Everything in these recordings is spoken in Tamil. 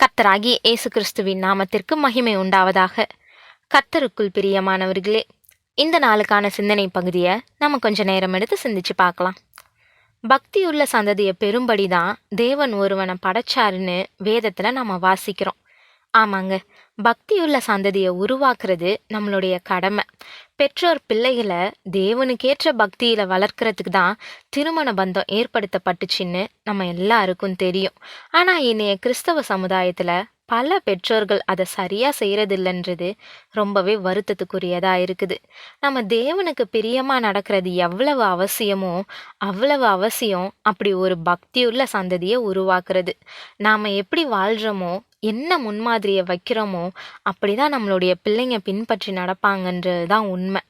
கர்த்தராகிய இயேசு கிறிஸ்துவின் நாமத்திற்கு மகிமை உண்டாவதாக. கர்த்தருக்குள் பிரியமானவர்களே இந்த நாளுக்கான சிந்தனை பகுதியை நம்ம கொஞ்ச நேரம் எடுத்து சிந்திச்சு பார்க்கலாம். பக்தியுள்ள சந்ததியை பெரும்படி தான் தேவன் ஒருவனை படைச்சாருன்னு வேதத்தில் நம்ம வாசிக்கிறோம். ஆமாங்க பக்தியுள்ள சந்ததியை உருவாக்குறது நம்மளுடைய கடமை. பெற்றோர் பிள்ளைகளை தேவனுக்கேற்ற பக்தியில் வளர்க்குறதுக்கு தான் திருமண பந்தம் ஏற்படுத்தப்பட்டுச்சுன்னு நம்ம எல்லாருக்கும் தெரியும். ஆனால் இன்றைய கிறிஸ்தவ சமுதாயத்தில் பல பெற்றோர்கள் அதை சரியாக செய்யறதில்லைன்றது ரொம்பவே வருத்தத்துக்குரியதாக இருக்குது. நம்ம தேவனுக்கு பிரியமாக நடக்கிறது எவ்வளவு அவசியமோ அவ்வளவு அவசியம் அப்படி ஒரு பக்தியுள்ள சந்ததியை உருவாக்குறது. நாம் எப்படி வாழ்கிறோமோ என்ன முன்மாதிரியை வைக்கிறோமோ அப்படிதான் நம்மளுடைய பிள்ளைங்க பின்பற்றி நடப்பாங்கன்றது தான் உண்மை.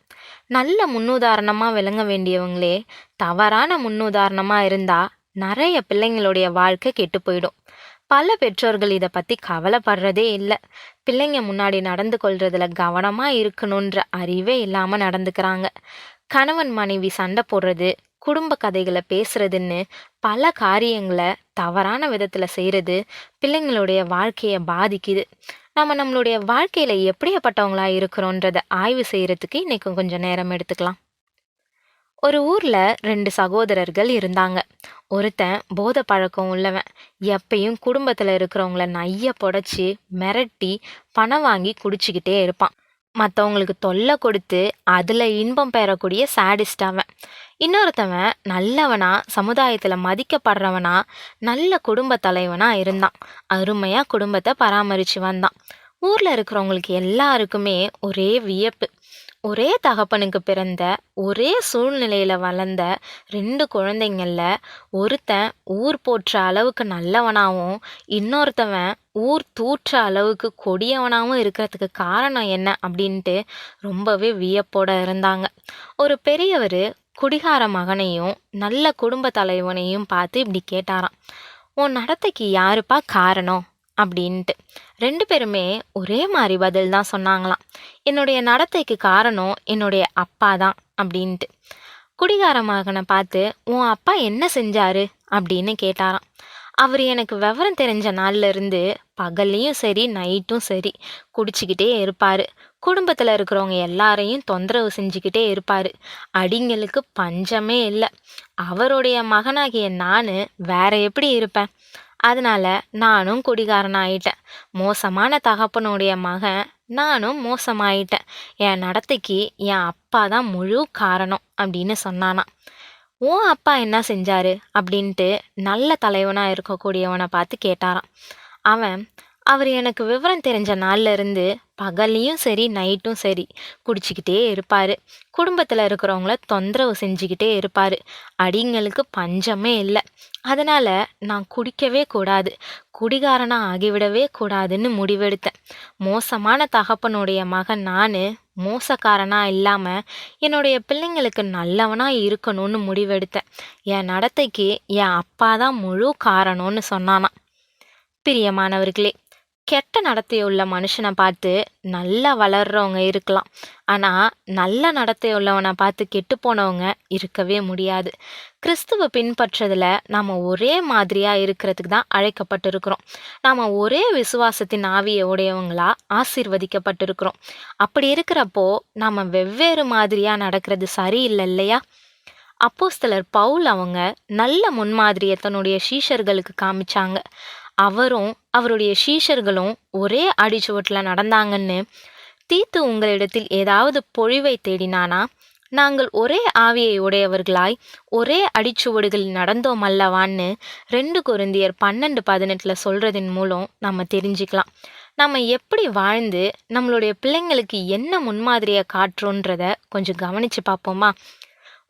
நல்ல முன்னுதாரணமாக விளங்க வேண்டியவங்களே தவறான முன்னுதாரணமாக இருந்தால் நிறைய பிள்ளைங்களுடைய வாழ்க்கை கெட்டு போயிடும். பல பெற்றோர்கள் இதை பற்றி கவலைப்படுறதே இல்லை. பிள்ளைங்க முன்னாடி நடந்து கொள்றதுல கவனமாக இருக்கணுன்ற அறிவே இல்லாமல் நடந்துக்கிறாங்க. கணவன் மனைவி சண்டை போடுறது குடும்ப கதைகளை பேசுறதுன்னு பல காரியங்களை தவறான விதத்தில் செய்கிறது பிள்ளைங்களுடைய வாழ்க்கையை பாதிக்குது. நம்ம நம்மளுடைய வாழ்க்கையில் எப்படியாப்பட்டவங்களாக இருக்கிறோன்றதை ஆய்வு செய்கிறதுக்கு இன்றைக்கும் கொஞ்சம் நேரம் எடுத்துக்கலாம். ஒரு ஊரில் ரெண்டு சகோதரர்கள் இருந்தாங்க. ஒருத்தன் போதை பழக்கம் உள்ளவன். எப்பயும் குடும்பத்தில் இருக்கிறவங்கள நைய புடச்சி மிரட்டி பணம் வாங்கி குடிச்சிக்கிட்டே இருப்பான். மற்றவங்களுக்கு தொல்லை கொடுத்து அதில் இன்பம் பெறக்கூடிய சேடிஸ்ட் அவன். இன்னொருத்தவன் நல்லவனா சமுதாயத்தில் மதிக்கப்படுறவனா நல்ல குடும்ப தலைவனா இருந்தான். அருமையாக குடும்பத்தை பராமரித்து வந்தான். ஊரில் இருக்கிறவங்களுக்கு எல்லாருக்குமே ஒரே வியப்பு. ஒரே தகப்பனுக்கு பிறந்த ஒரே சூழ்நிலையில் வளர்ந்த ரெண்டு குழந்தைங்களில் ஒருத்தன் ஊர் போற்ற அளவுக்கு நல்லவனாகவும் இன்னொருத்தவன் ஊர் தூற்ற அளவுக்கு கொடியவனாகவும் இருக்கிறதுக்கு காரணம் என்ன அப்படின்ட்டு ரொம்பவே வியப்போட இருந்தாங்க. ஒரு பெரியவர் குடிகார மகனையும் நல்ல குடும்ப தலைவனையும் பார்த்து இப்படி கேட்டாராம். உன் நடத்தைக்கு யாருப்பா காரணம்? அப்படின்ட்டு. ரெண்டு பேருமே ஒரே மாதிரி பதில் தான் சொன்னாங்களாம். என்னுடைய நடத்தைக்கு காரணம் என்னுடைய அப்பா தான் அப்படின்ட்டு. குடிகார மகனை பார்த்து உன் அப்பா என்ன செஞ்சாரு? அப்படின்னு கேட்டாராம். அவர் எனக்கு விவரம் தெரிஞ்ச நாள்ல இருந்து பகல்லையும் சரி நைட்டும் சரி குடிச்சிக்கிட்டே இருப்பார். குடும்பத்தில் இருக்கிறவங்க எல்லாரையும் தொந்தரவு செஞ்சுக்கிட்டே இருப்பார். அடிங்களுக்கு பஞ்சமே இல்லை. அவருடைய மகனாகிய நான் வேற எப்படி இருப்பேன்? அதனால நானும் குடிகாரன் ஆயிட்டேன் மோசமான தகப்பனுடைய மகன் நானும் மோசமாயிட்டேன். என் நடத்தைக்கு என் அப்பா தான் முழு காரணம் அப்படின்னு சொன்னானாம். உன் அப்பா என்ன செஞ்சாரு? அப்படின்ட்டு நல்ல தலைவனாக இருக்கக்கூடியவனை பார்த்து கேட்டாராம். அவன் அவர் எனக்கு விவரம் தெரிஞ்ச நாள்ல இருந்து பகல்லையும் சரி நைட்டும் சரி குடிச்சிக்கிட்டே இருப்பார். குடும்பத்தில் இருக்கிறவங்கள தொந்தரவு செஞ்சுக்கிட்டே இருப்பார். அடிங்களுக்கு பஞ்சமே இல்லை. அதனால் நான் குடிக்கவே கூடாது. குடிகாரனாக ஆகிவிடவே கூடாதுன்னு முடிவெடுத்தேன். மோசமான தகப்பனுடைய மகன் நான் மோசக்காரனாக இல்லாமல் என்னுடைய பிள்ளைங்களுக்கு நல்லவனாக இருக்கணும்னு முடிவெடுத்தேன். என் நடத்தைக்கு என் அப்பா தான் முழு காரணம்னு சொன்னானா பிரியமானவர்களே கெட்ட நடத்தையுள்ள மனுஷனை பார்த்து நல்லா வளர்றவங்க இருக்கலாம். ஆனால் நல்ல நடத்தையுள்ளவனை பார்த்து கெட்டு போனவங்க இருக்கவே முடியாது. கிறிஸ்துவ பின்பற்றதில் நாம் ஒரே மாதிரியாக இருக்கிறதுக்கு தான் அழைக்கப்பட்டிருக்கிறோம். நாம் ஒரே விசுவாசத்தின் ஆவியை உடையவங்களாக ஆசீர்வதிக்கப்பட்டிருக்கிறோம். அப்படி இருக்கிறப்போ நாம் வெவ்வேறு மாதிரியாக நடக்கிறது சரியில்லை இல்லையா? அப்போஸ்தலர் பவுல் அவங்க நல்ல முன்மாதிரியை தன்னுடைய சீஷர்களுக்கு காமிச்சாங்க. அவரும் அவருடைய சீஷர்களும் ஒரே அடிச்சுவட்டில் நடந்தாங்கன்னு தீத்து உங்களிடத்தில் ஏதாவது பொழிவை தேடினானா? நாங்கள் ஒரே ஆவியை உடையவர்களாய் ஒரே அடிச்சுவடுகளில் நடந்தோம் அல்லவான்னு ரெண்டு குருந்தியர் பன்னெண்டு பதினெட்டில் சொல்கிறதின் மூலம் நம்ம தெரிஞ்சுக்கலாம். நம்ம எப்படி வாழ்ந்து நம்மளுடைய பிள்ளைங்களுக்கு என்ன முன்மாதிரியை காட்டுறோன்றத கொஞ்சம் கவனித்து பார்ப்போமா?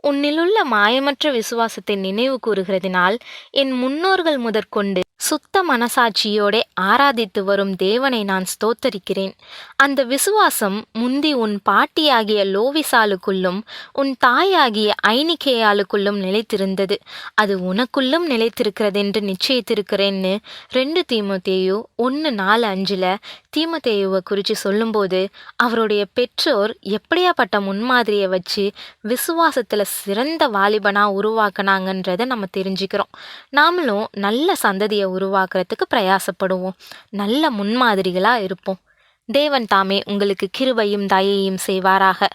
உன்னிலுள்ள மாயமற்ற விசுவாசத்தை நினைவு கூறுகிறதினால் என் முன்னோர்கள் முதற்கொண்டு சுத்த மனசாட்சியோடே ஆராதித்து வரும் தேவனை நான் ஸ்தோத்தரிக்கிறேன். அந்த விசுவாசம் முந்தி உன் பாட்டியாகிய லோவிசாலுக்குள்ளும் உன் தாயாகிய ஐனிகேயாளுக்குள்ளும் நிலைத்திருந்தது. அது உனக்குள்ளும் நிலைத்திருக்கிறதென்று நிச்சயித்திருக்கிறேன்னு ரெண்டு தீமோத்தேயு ஒன்று நாலு அஞ்சில் தீமோத்தேயுவை குறித்து சொல்லும்போது அவருடைய பெற்றோர் எப்படியாப்பட்ட முன்மாதிரியை வச்சு விசுவாசத்தில் சிறந்த வாலிபனாக உருவாக்குனாங்கன்றதை நம்ம தெரிஞ்சுக்கிறோம். நாமளும் நல்ல சந்ததியை உருவாக்குறதுக்கு பிரயாசப்படுவோம். நல்ல முன்மாதிரிகளாக இருப்போம். தேவன் தாமே உங்களுக்கு கிருபையும் தயையும் செய்வாராக.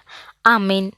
ஆமேன்.